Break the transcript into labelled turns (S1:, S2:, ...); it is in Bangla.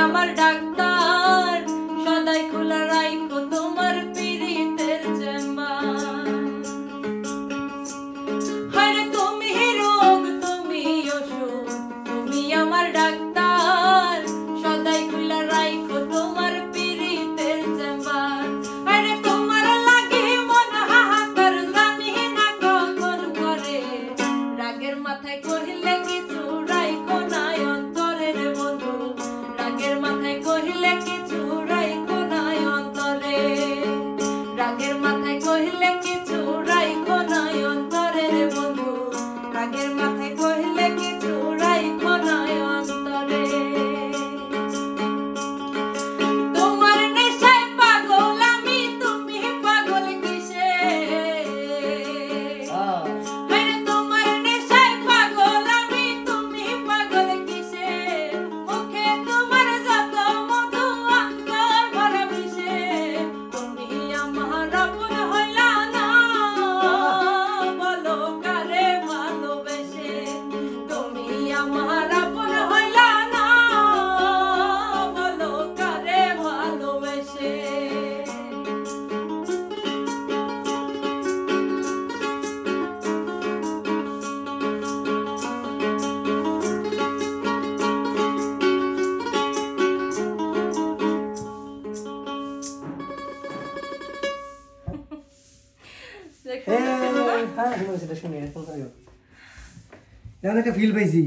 S1: আমার ডাক্তার হ্যাঁ এটা শুনি হেডফোন খাইও
S2: এখন একটা ফিল পাইছি